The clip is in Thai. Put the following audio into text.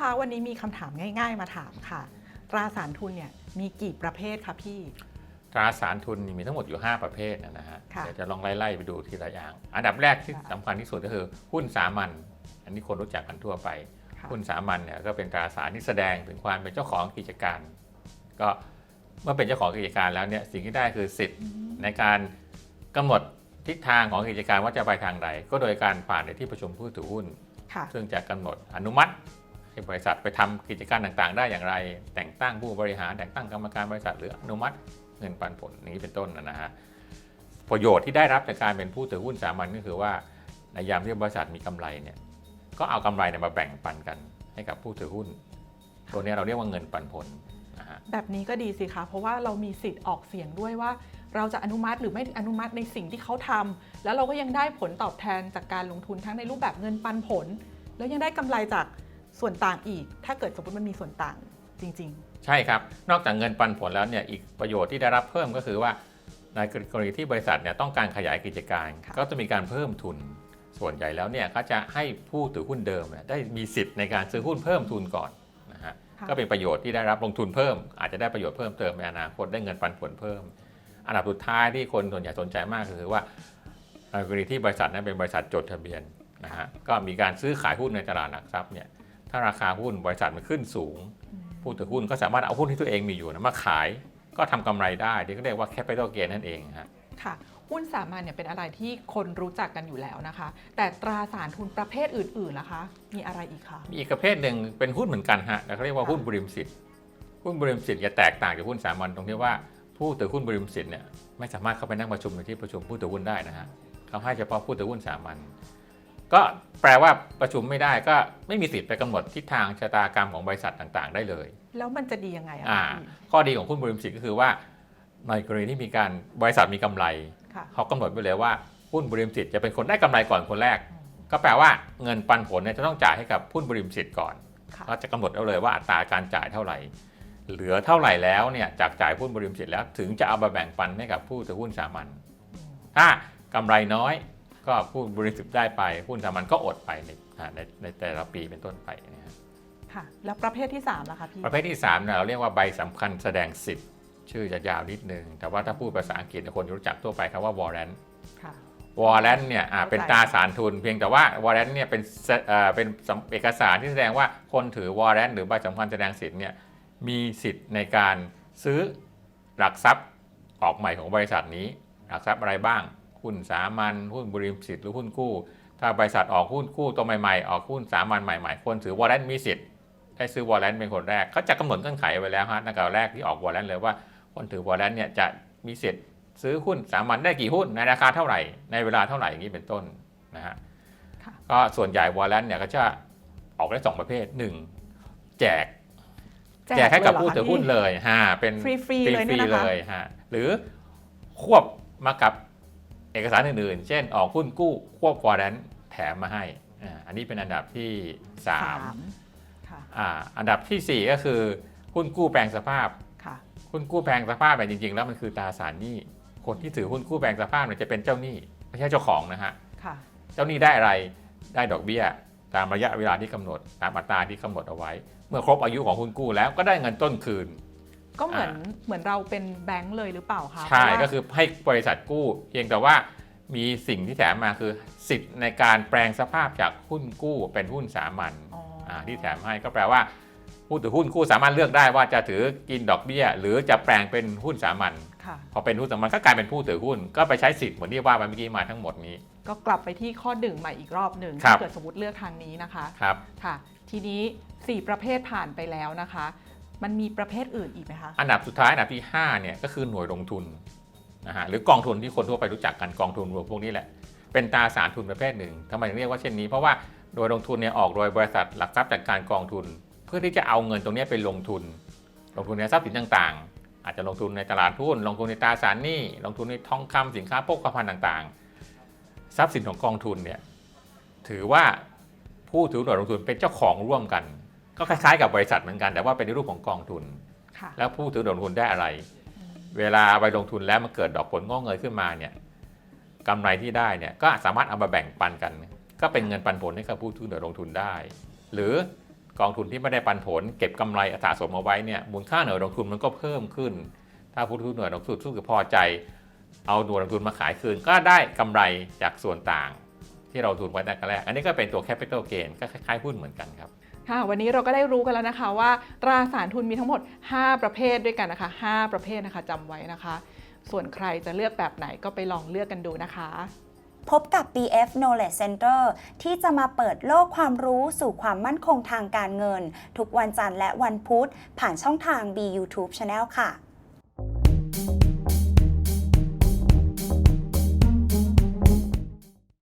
คะวันนี้มีคำถามง่าย ๆ มาถามค่ะ ตราสารทุนเนี่ยมีกี่ประเภทคะพี่ ตราสารทุนมีทั้งหมดอยู่ 5 ประเภทนะฮะค่ะเดี๋ยวจะลองไล่ๆไปดูทีละอย่าง อันดับแรกที่ค่ะสำคัญที่สุดก็คือหุ้นสามัญอันนี้คนรู้จักกันทั่วไป ค่ะ หุ้นสามัญเนี่ยก็เป็นตราสารที่แสดงถึงความเป็นเจ้าของกิจการ ก็เมื่อเป็นเจ้าของกิจการแล้วเนี่ยสิ่งที่ได้คือสิทธิ์ในการกำหนดทิศทางของกิจการว่าจะไปทางใดก็โดยการผ่านในที่ประชุมผู้ถือหุ้น ค่ะ ซึ่งจะกำหนดอนุมัติให้ บริษัทไปทำกิจการต่างๆ ได้อย่างไร แต่งตั้งผู้บริหารแต่งตั้งกรรมการบริษัทหรืออนุมัติเงินปันผลอย่างนี้เป็นต้นนะฮะประโยชน์ที่ได้รับจากการเป็นผู้ถือหุ้นสามัญก็คือว่าในยามที่บริษัทมีกำไรเนี่ยก็เอากำไรเนี่ยมาแบ่งปันกันให้กับผู้ถือหุ้น ตัวนี้เราเรียกว่าเงินปันผลนะฮะแบบนี้ก็ดีสิคะเพราะว่าเรามีสิทธิ์ออกเสียงด้วยว่า เราจะอนุมัติหรือไม่อนุมัติในสิ่งที่เขาทำแล้วเราก็ยังได้ผลตอบแทนจากการลงทุนทั้งในรูปแบบเงินปันผล แล้วยังได้กำไรจาก ส่วนต่างอีก ถ้าเกิดสมมติมันมีส่วนต่างจริง ใช่ครับ นอกจากเงินปันผลแล้วเนี่ยอีกประโยชน์ที่ได้รับเพิ่มก็คือว่าในกรณีที่บริษัทเนี่ยต้องการขยายกิจการ ค่ะก็จะมีการเพิ่มทุน ส่วนใหญ่แล้วเนี่ยก็จะให้ผู้ถือหุ้นเดิมเนี่ยได้มีสิทธิ์ในการซื้อหุ้นเพิ่มทุนก่อนนะฮะๆค่ะ ก็เป็นประโยชน์ที่ได้รับลงทุนเพิ่ม อาจจะได้ประโยชน์เพิ่มเติมในอนาคตได้เงินปันผลเพิ่ม อันดับสุดท้ายที่คนส่วนใหญ่สนใจมากก็คือว่าในกรณีที่บริษัทนั้นเป็นบริษัทจดทะเบียนนะฮะก็มีการซื้อขายหุ้นในตลาดหลักทรัพย์เนี่ย ถ้าราคาหุ้นบริษัทมันขึ้นสูง ผู้ถือหุ้นก็สามารถเอาหุ้นที่ตัวเองมีอยู่นะมาขาย ก็ทำกำไรได้ที่เขาเรียกว่า capital gain นั่นเองฮะค่ะหุ้นสามัญเนี่ยเป็นอะไรที่คนรู้จักกันอยู่แล้วนะคะ แต่ตราสารทุนประเภทอื่นๆล่ะคะ มีอะไรอีกคะมีอีกประเภทหนึ่งเป็นหุ้นเหมือนกันฮะแต่เขาเรียกว่าหุ้นบริมสิทธิ์หุ้นบริมสิทธิ์จะแตกต่างจากหุ้นสามัญตรงที่ว่าผู้ถือหุ้นบริมสิทธิ์เนี่ยไม่สามารถเข้าไปนั่งประชุมในที่ประชุมผู้ถือหุ้นได้นะฮะเขาให้เฉพาะผู้ถือหุ้นสามัญ ก็แปลว่าประชุมไม่ได้ก็ไม่มีสิทธิ์ไปกำหนดทิศทางชะตากรรมของบริษัทต่างๆ ได้เลย แล้วมันจะดียังไงอะอ่าคะพี่ข้อดีของหุ้นบริมสิทธิ์ก็คือว่าในกรณีที่มีการบริษัทมีกำไรค่ะเขากำหนดไว้เลยว่าหุ้นบริมสิทธิ์จะเป็นคนได้กำไรก่อนคนแรก ก็แปลว่าเงินปันผลเนี่ยจะต้องจ่ายให้กับหุ้นบริมสิทธิ์ก่อนค่ะก็จะกำหนดเอาเลยว่าอัตราการจ่ายเท่าไหร่ เหลือเท่าไหร่แล้วเนี่ยจากจ่ายหุ้นบริมสิทธิ์แล้วถึงจะเอามาแบ่งปันให้กับผู้ถือหุ้นสามัญถ้ากำไรน้อย ก็ผู้บริสุทธิ์ได้ไปหุ้นสามัญก็อดไปในอ่าในในแต่ละปีเป็นต้นไปนะฮะค่ะแล้วประเภทที่3ล่ะคะพี่ประเภทที่3เนี่ยเราเรียกว่าใบสำคัญแสดงสิทธิ์ ชื่อจะยาวนิดนึง แต่ว่าถ้าพูดภาษาอังกฤษเนี่ยคนรู้จักทั่วไปคำว่า warrant ค่ะวอลเลนเนี่ยอ่าเข้าใจเป็นตราสารทุน เพียงแต่ว่าวอลเลนเนี่ยเป็นเสเอ่อเป็นสำเอกสารที่แสดงว่าคนถือวอลเลนหรือใบสำคัญแสดงสิทธิ์เนี่ยมีสิทธิ์ในการซื้อหลักทรัพย์ออกใหม่ของบริษัทนี้ หลักทรัพย์อะไรบ้าง หุ้นสามัญหุ้นบริสิทธิ์หรือหุ้นกู้ ถ้าบริษัทออกหุ้นกู้ตัวใหม่ๆ ออกหุ้นสามัญใหม่ๆ คนถือวอลเลนมีสิทธิ์ได้ซื้อวอลเลนเป็นคนแรกเขาจะกำหนดเงื่อนไขไว้แล้วฮะตั้งแต่แรกที่ออกวอลเลนเลยว่าคนถือวอลเลนเนี่ยจะมีสิทธิ์ซื้อหุ้นสามัญได้กี่หุ้นในราคาเท่าไหร่ในเวลาเท่าไหร่อย่างนี้เป็นต้นนะฮะค่ะก็ส่วนใหญ่วอลเลนเนี่ยก็จะออกได้สองประเภทหนึ่งแจก แจกให้กับผู้ถือหุ้นเลยฮะเป็นฟรีๆเลยฟเนี่รียนะๆเลคะยฮะหรือควบมากับ เอกสารอื่นๆ เช่นออกหุ้นกู้ควบวอลเลนแถมมาให้อ่าอันนี้เป็นอันดับที่สามค่ะอ่าอันดับที่สี่ก็คือหุ้นกู้แปลงสภาพค่ะหุ้นกู้แปลงสภาพเนี่ยจริง ๆ แล้วมันคือตราสารหนี้ คนที่ถือหุ้นกู้แปลงสภาพเนี่ยจะเป็นเจ้าหนี้ไม่ใช่เจ้าของนะฮะค่ะเจ้าหนี้ได้อะไรได้ดอกเบี้ย ตามระยะเวลาที่กำหนด ตามอัตราที่กำหนดเอาไว้ เมื่อครบอายุของหุ้นกู้แล้วก็ได้เงินต้นคืน ก็เหมือนเหมือนเราเป็นแบงค์เลยหรือเปล่าคะใช่เพราะว่าก็คือให้บริษัทกู้ เพียงแต่ว่ามีสิ่งที่แถมมาคือสิทธิ์ในการแปลงสภาพจากหุ้นกู้เป็นหุ้นสามัญอ๋อออ่าที่แถมให้ก็แปลว่าผู้ถือหุ้นกู้สามารถเลือกได้ว่าจะถือกินดอกเบี้ย หรือจะแปลงเป็นหุ้นสามัญค่ะพอเป็นหุ้นสามัญก็กลายเป็นผู้ถือหุ้น ก็ไปใช้สิทธิ์เหมือนที่ว่าไปเมื่อกี้มาทั้งหมดนี้ ก็กลับไปที่ข้อดึงใหม่อีกรอบหนึ่งครัถ้าบเกิดสมมติเลือกทางนี้นะคะครับค่ะ ทีนี้ 4 ประเภทผ่านไปแล้วนะคะ มันมีประเภทอื่นอีกไหมคะ อันดับสุดท้ายอันดับที่5เนี่ยก็คือหน่วยลงทุนนะฮะหรือกองทุนที่คนทั่วไปรู้จักกันกองทุนรวมพวกนี้แหละ เป็นตราสารทุนประเภทหนึ่งทำไมถึงเรียกว่าเช่นนี้ เพราะว่าโดยลงทุนเนี่ยออกโดยบริษัทหลักทรัพย์จัดการกองทุน เพื่อที่จะเอาเงินตรงนี้ไปลงทุน ลงทุนในทรัพย์สินต่างๆ อาจจะลงทุนในตลาดหุ้นลงทุนในตราสารหนี้ลงทุนในทองคำสินค้าโภคภัณฑ์ต่างๆ ทรัพย์สินของกองทุนเนี่ยถือว่าผู้ถือหน่วยลงทุนเป็นเจ้าของร่วมกัน ก็คล้ายๆกับบริษัทเหมือนกัน แต่ว่าเป็นในรูปของกองทุนค่ะแล้วผู้ถือหน่วยลงทุนได้อะไร เวลาไปลงทุนแล้วมันเกิดดอกผลงอกเงยขึ้นมาเนี่ยกำไรที่ได้เนี่ยก็สามารถเอามาแบ่งปันกัน ก็เป็นเงินปันผลให้กับผู้ถือหน่วยลงทุนได้ หรือกองทุนที่ไม่ได้ปันผล เก็บกำไรสะสมเอาไว้เนี่ยมูลค่าหน่วยลงทุนมันก็เพิ่มขึ้น ถ้าผู้ถือหน่วยลงทุนรู้สึกพอใจ เอาหน่วยลงทุนมาขายคืน ก็ได้กำไรจากส่วนต่าง ที่เราลงทุนไว้ตั้งแต่แรก อันนี้ก็เป็นตัว capital gain ก็คล้ายๆหุ้นเหมือนกันครับ ค่ะ วันนี้เราก็ได้รู้กันแล้วนะคะว่า ตราสารทุนมีทั้งหมด 5 ประเภทด้วยกันนะคะ 5 ประเภทนะคะจำไว้นะคะ ส่วนใครจะเลือกแบบไหนก็ไปลองเลือกกันดูนะคะพบกับ BF Knowledge Center ที่จะมาเปิดโลกความรู้สู่ความมั่นคงทางการเงิน ทุกวันจันทร์และวันพุธ ผ่านช่องทาง B YouTube Channel ค่ะ